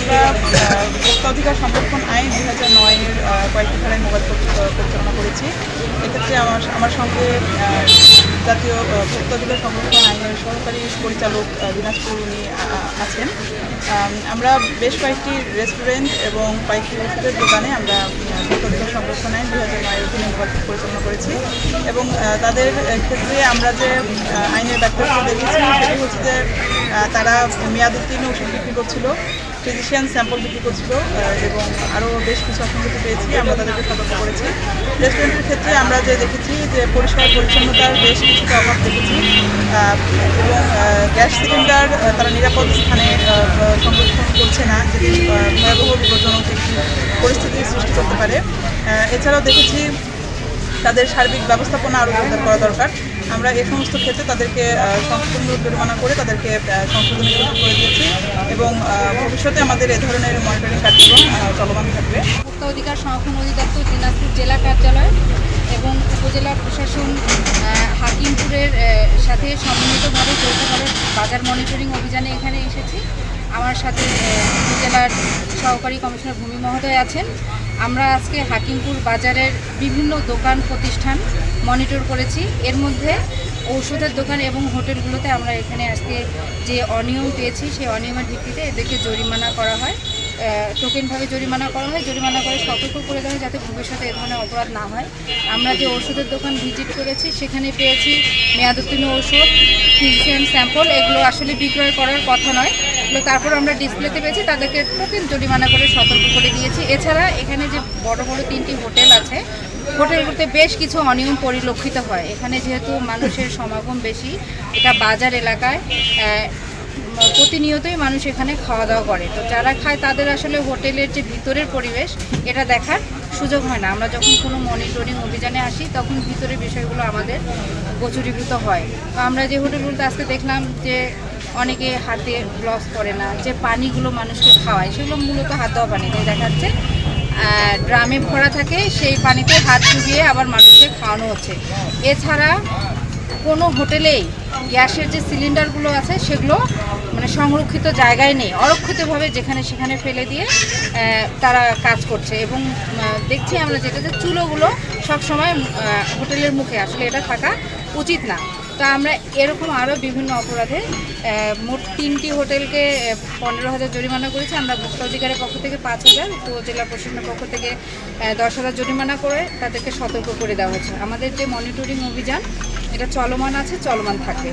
আমরা অধিকার সংরক্ষণ আইন দুই হাজার নয়ের কয়েকটি ধারায় মোবাইল পরিচালনা করেছি। এক্ষেত্রে আমার আমার সঙ্গে জাতীয় আহ, ভোক্তা অধিকার সংরক্ষণ আইনের সহকারী পরিচালক দিনাজপুর উনি আছেন। আমরা বেশ কয়েকটি রেস্টুরেন্ট এবং কয়েকটি ওষুধের দোকানে আমরা আহ, ভোক্তা অধিকার সংরক্ষণ আইন দুই হাজার নয়ের অধীনে মোবাইল পরিচালনা করেছি। এবং তাদের ক্ষেত্রে আমরা যে আইনের ব্যত্যয় দেখেছি সেটি হচ্ছে যে তারা মেয়াদ উত্তীর্ণ ওষুধ বিক্রি করছিল ফিজিশিয়ান স্যাম্পল বিক্রি করছিল এবং আরও বেশ কিছু অসঙ্গতি পেয়েছি, আমরা তাদেরকে সতর্ক করেছি। রেস্টুরেন্টের ক্ষেত্রে আমরা যে দেখেছি যে পরিষ্কার পরিচ্ছন্নতার বেশ কিছুটা অভাব দেখেছি। এবং গ্যাস সিলিন্ডার তারা নিরাপদ স্থানে সংরক্ষণ করছে না, যেটি ভয়াবহ বিপজ্জনক একটি পরিস্থিতির সৃষ্টি করতে পারে। এছাড়াও দেখেছি তাদের সার্বিক ব্যবস্থাপনা আরও জোরদার করা দরকার। আমরা এই সমস্ত ক্ষেত্রে তাদেরকে সংশোধনমূলক জরিমানা করে তাদেরকে সংশোধনের সুযোগ করে দিয়েছি এবং ভবিষ্যতে আমাদের এ ধরনের মনিটরিং কার্যক্রম চলমান থাকবে। ভোক্তা অধিকার সংরক্ষণ অধিদপ্তর দিনাজপুর জেলা কার্যালয় এবং উপজেলা প্রশাসন হাকিমপুরের সাথে সমন্বিতভাবে যৌথভাবে বাজার মনিটরিং অভিযানে এখানে এসেছি। আমার সাথে উপজেলার সহকারী কমিশনার ভূমি মহোদয় আছেন। আমরা আজকে হাকিমপুর বাজারের বিভিন্ন দোকান, প্রতিষ্ঠান মনিটর করেছি। এর মধ্যে ঔষধের দোকান এবং হোটেলগুলোতে আমরা এখানে আজকে যে অনিয়ম পেয়েছি, সেই অনিয়মের ভিত্তিতে এদেরকে জরিমানা করা হয়। টোকেনভাবে জরিমানা করা হয়। জরিমানা করে সতর্ক করে দেওয়া হয় যাতে ভবিষ্যতে এ ধরনের অপরাধ না হয়। আমরা যে ওষুধের দোকান ভিজিট করেছি, সেখানে পেয়েছি মেয়াদোত্তীর্ণ ওষুধ ফিজিশিয়ান স্যাম্পল। এগুলো আসলে বিক্রয় করার কথা নয়। এগুলো তারপর আমরা ডিসপ্লেতে পেয়েছি। তাদেরকে টোকেন জরিমানা করে সতর্ক করে দিয়েছি। এছাড়া এখানে যে বড় বড় তিনটি হোটেল আছে হোটেলগুলোতে বেশ কিছু অনিয়ম পরিলক্ষিত হয়। এখানে যেহেতু মানুষের সমাগম বেশি, এটা বাজার এলাকায় প্রতিনিয়তই মানুষ এখানে খাওয়া দাওয়া করে। তো যারা খায় তাদের আসলে হোটেলের যে ভিতরের পরিবেশ, এটা দেখার সুযোগ হয় না। আমরা যখন কোনো মনিটরিং অভিযানে আসি, তখন ভিতরের বিষয়গুলো আমাদের গোচরীভূত হয়। তো আমরা যে হোটেলগুলোতে আজকে দেখলাম যে অনেকে হাতে গ্লভস পরে না, যে পানিগুলো মানুষকে খাওয়ায়, সেগুলো মূলত হাত দেওয়া পানি। দিয়ে দেখাচ্ছে ড্রামে ভরা থাকে, সেই পানিতে হাত ডুবিয়ে আবার মানুষকে খাওয়ানো হচ্ছে। এছাড়া কোনো হোটেলেই গ্যাসের যে সিলিন্ডারগুলো আছে, সেগুলো মানে সংরক্ষিত জায়গায় নেই। অরক্ষিতভাবে যেখানে সেখানে ফেলে দিয়ে তারা কাজ করছে। এবং দেখছি আমরা যেটা যে চুলোগুলো সবসময় হোটেলের মুখে। আসলে এটা থাকা উচিত না। তো আমরা এরকম আরও বিভিন্ন অপরাধে মোট তিনটি হোটেলকে পনেরো হাজার জরিমানা করেছি। আমরা ভোক্তা অধিকারের পক্ষ থেকে পাঁচ হাজার, তো জেলা প্রশাসনের পক্ষ থেকে দশ হাজার জরিমানা করে তাদেরকে সতর্ক করে দেওয়া হচ্ছে আমাদের যে মনিটরিং অভিযান, এটা চলমান আছে, চলমান থাকবে